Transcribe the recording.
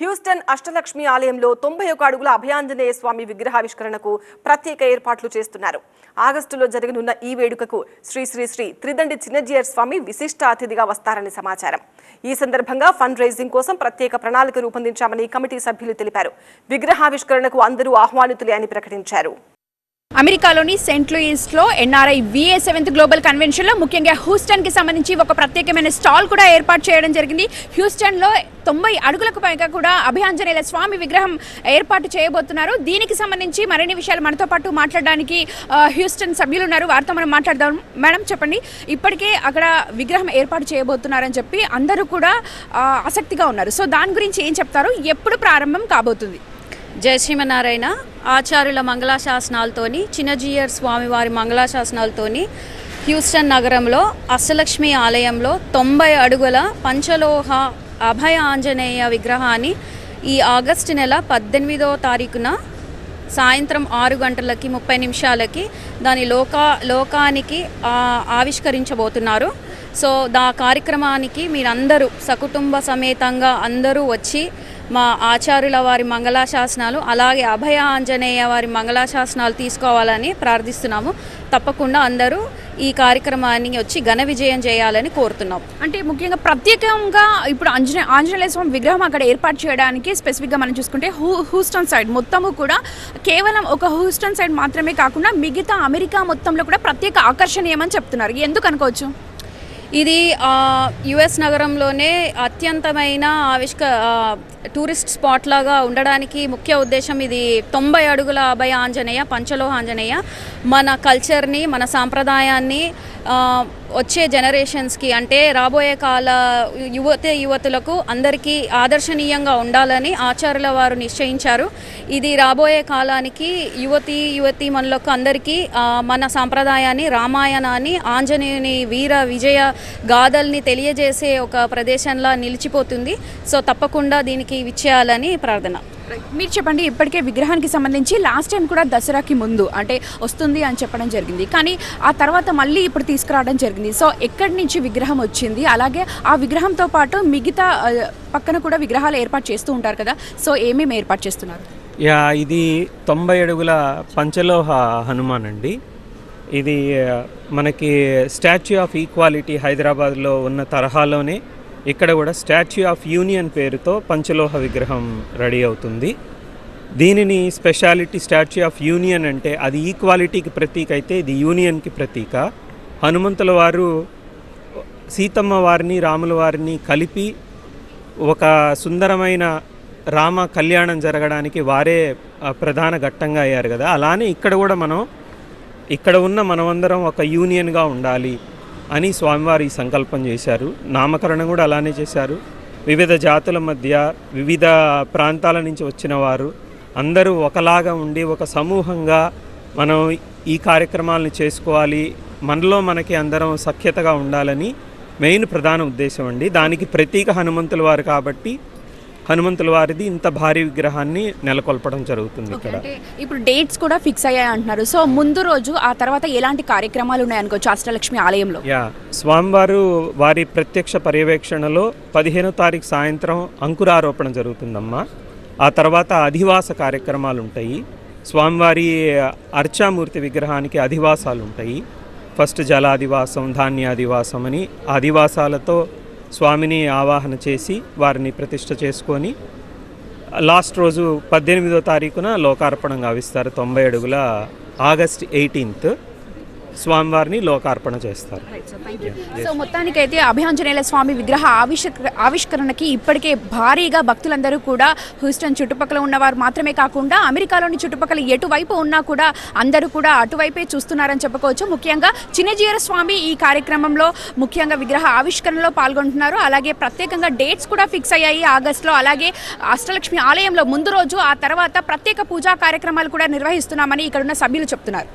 Houston Ashtalakshmi ఆలయంలో తొంభై ఒక అడుగుల అభయాంజనేయ స్వామి విగ్రహావిష్కరణకు ప్రత్యేక ఏర్పాట్లు చేస్తున్నారు. ఆగస్టులో జరగనున్న ఈ వేడుకకు శ్రీ శ్రీ శ్రీ త్రిదండి చిన్నజీయర్ స్వామి విశిష్ట అతిథిగా వస్తారని సమాచారం. ఈ సందర్భంగా ఫండ్ రైజింగ్ కోసం ప్రత్యేక ప్రణాళిక రూపొందించామని కమిటీ సభ్యులు తెలిపారు. విగ్రహావిష్కరణకు అందరూ ఆహ్వానితులే అని ప్రకటించారు. అమెరికాలోని సెంట్ లూయిస్లో ఎన్ఆర్ఐ విఏ సెవెంత్ గ్లోబల్ కన్వెన్షన్లో ముఖ్యంగా హ్యూస్టన్కి సంబంధించి ఒక ప్రత్యేకమైన స్టాల్ కూడా ఏర్పాటు చేయడం జరిగింది. హ్యూస్టన్లో తొంభై అడుగులకు పైగా కూడా అభియాంజనేయుల స్వామి విగ్రహం ఏర్పాటు చేయబోతున్నారు. దీనికి సంబంధించి మరిన్ని విషయాలు మనతో పాటు మాట్లాడడానికి హ్యూస్టన్ సభ్యులు ఉన్నారు. వారితో మనం మాట్లాడదాం. మేడం చెప్పండి. ఇప్పటికే అక్కడ విగ్రహం ఏర్పాటు చేయబోతున్నారని చెప్పి అందరూ కూడా ఆసక్తిగా ఉన్నారు. సో దాని గురించి ఏం చెప్తారు? ఎప్పుడు ప్రారంభం కాబోతుంది? జయ శ్రీమన్నారాయణ ఆచార్యుల మంగళాశాసనాలతోని చిన్నజీయర్ స్వామివారి మంగళాశాసనాలతోని హ్యూస్టన్ నగరంలో అష్టలక్ష్మి ఆలయంలో తొంభై అడుగుల పంచలోహ అభయ ఆంజనేయ విగ్రహాన్ని ఈ ఆగస్టు నెల పద్దెనిమిదో తారీఖున సాయంత్రం ఆరు గంటలకి ముప్పై నిమిషాలకి దాని లోకా లోకానికి ఆవిష్కరించబోతున్నారు. సో దా కార్యక్రమానికి మీరందరూ సకుటుంబ సమేతంగా అందరూ వచ్చి మా ఆచార్యుల వారి మంగళాశాసనాలు అలాగే అభయ ఆంజనేయ వారి మంగళాశాసనాలు తీసుకోవాలని ప్రార్థిస్తున్నాము. తప్పకుండా అందరూ ఈ కార్యక్రమాన్ని వచ్చి ఘన విజయం చేయాలని కోరుతున్నాం అంటే ముఖ్యంగా ప్రత్యేకంగా ఇప్పుడు ఆంజనే ఆంజనేయ స్వామి విగ్రహం అక్కడ ఏర్పాటు చేయడానికి స్పెసిఫిక్గా మనం చూసుకుంటే హూ హూస్టన్ సైడ్ మొత్తము కూడా కేవలం ఒక హూస్టన్ సైడ్ మాత్రమే కాకుండా మిగతా అమెరికా మొత్తంలో కూడా ప్రత్యేక ఆకర్షణీయమని చెప్తున్నారు. ఎందుకు అనుకోవచ్చు? ఇది యుఎస్ నగరంలోనే అత్యంతమైన ఆవిష్క టూరిస్ట్ స్పాట్ లాగా ఉండడానికి ముఖ్య ఉద్దేశం ఇది తొంభై అడుగుల అభయ ఆంజనేయ పంచలోహ ఆంజనేయ. మన కల్చర్ని మన సాంప్రదాయాన్ని వచ్చే జనరేషన్స్కి అంటే రాబోయే కాల యువత యువతులకు అందరికీ ఆదర్శనీయంగా ఉండాలని ఆచార్యుల వారు నిశ్చయించారు. ఇది రాబోయే కాలానికి యువతి యువతి మనలకు అందరికీ మన సాంప్రదాయాన్ని రామాయణాన్ని ఆంజనేయుని వీర విజయ గాథల్ని తెలియజేసే ఒక ప్రదేశంలా నిలిచిపోతుంది. సో తప్పకుండా దీనికి విచ్చేయాలని ప్రార్థన. మీరు చెప్పండి ఇప్పటికే విగ్రహానికి సంబంధించి లాస్ట్ టైం కూడా దసరాకి ముందు అంటే వస్తుంది అని చెప్పడం జరిగింది. కానీ ఆ తర్వాత మళ్ళీ ఇప్పుడు తీసుకురావడం జరిగింది. సో ఎక్కడి నుంచి విగ్రహం వచ్చింది? అలాగే ఆ విగ్రహంతో పాటు మిగతా పక్కన కూడా విగ్రహాలు ఏర్పాటు చేస్తూ ఉంటారు కదా. సో ఏమేమి ఏర్పాటు చేస్తున్నారు? యా ఇది తొంభై అడుగుల పంచలోహ హనుమాన్ అండి. ఇది మనకి స్టాచ్యూ ఆఫ్ ఈక్వాలిటీ హైదరాబాద్లో ఉన్న తరహాలోనే ఇక్కడ కూడా స్టాచ్యూ ఆఫ్ యూనియన్ పేరుతో పంచలోహ విగ్రహం రెడీ అవుతుంది. దీనిని స్పెషాలిటీ స్టాచ్యూ ఆఫ్ యూనియన్ అంటే అది ఈక్వాలిటీకి ప్రతీక అయితే ఇది యూనియన్కి ప్రతీక. హనుమంతుల వారు సీతమ్మ వారిని రాముల వారిని కలిపి ఒక సుందరమైన రామ కళ్యాణం జరగడానికి వారే ప్రధాన ఘట్టంగా అయ్యారు కదా. అలానే ఇక్కడ కూడా మనం ఇక్కడ ఉన్న మనమందరం ఒక యూనియన్గా ఉండాలి అని స్వామివారి సంకల్పం చేశారు. నామకరణం కూడా అలానే చేశారు. వివిధ జాతుల మధ్య వివిధ ప్రాంతాల నుంచి వచ్చిన వారు అందరూ ఒకలాగా ఉండి ఒక సమూహంగా మనం ఈ కార్యక్రమాలను చేసుకోవాలి. మనలో మనకి అందరం సఖ్యతగా ఉండాలని మెయిన్ ప్రధాన ఉద్దేశం అండి. దానికి ప్రతీక హనుమంతుల వారు కాబట్టి హనుమంతుల వారిది ఇంత భారీ విగ్రహాన్ని నెలకొల్పడం జరుగుతుంది ఇక్కడ. ఇప్పుడు డేట్స్ కూడా ఫిక్స్ అయ్యాయి అంటున్నారు సో ముందు రోజు ఆ తర్వాత ఎలాంటి కార్యక్రమాలు ఉన్నాయనుకోవచ్చు అష్టలక్ష్మి ఆలయంలో? యా స్వామివారు వారి ప్రత్యక్ష పర్యవేక్షణలో పదిహేనో తారీఖు సాయంత్రం అంకురారోపణ జరుగుతుందమ్మా. ఆ తర్వాత అధివాస కార్యక్రమాలు ఉంటాయి స్వామివారి అర్చామూర్తి విగ్రహానికి అధివాసాలు ఉంటాయి ఫస్ట్ జలాదివాసం ధాన్యాదివాసం అని అధివాసాలతో స్వామిని ఆవాహన చేసి వారిని ప్రతిష్ట చేసుకొని లాస్ట్ రోజు పద్దెనిమిదో తారీఖున లోకార్పణం గావిస్తారు తొంభై అడుగుల ఆగస్ట్ ఎయిటీన్త్. స్వామివారిని లోకార్పణ చేస్తారు. సో మొత్తానికైతే అభియాంజనేయుల స్వామి విగ్రహ ఆవిష్క ఆవిష్కరణకి ఇప్పటికే భారీగా భక్తులందరూ కూడా హ్యూస్టన్ చుట్టుపక్కల ఉన్నవారు మాత్రమే కాకుండా అమెరికాలోని చుట్టుపక్కల ఎటువైపు ఉన్నా కూడా అందరూ కూడా అటువైపే చూస్తున్నారని చెప్పుకోవచ్చు. ముఖ్యంగా చిన్నజీయర స్వామి ఈ కార్యక్రమంలో ముఖ్యంగా విగ్రహ ఆవిష్కరణలో పాల్గొంటున్నారు. అలాగే ప్రత్యేకంగా డేట్స్ కూడా ఫిక్స్ అయ్యాయి ఆగస్టులో. అలాగే అష్టలక్ష్మి ఆలయంలో ముందు రోజు ఆ తర్వాత ప్రత్యేక పూజా కార్యక్రమాలు కూడా నిర్వహిస్తున్నామని ఇక్కడున్న సభ్యులు చెప్తున్నారు.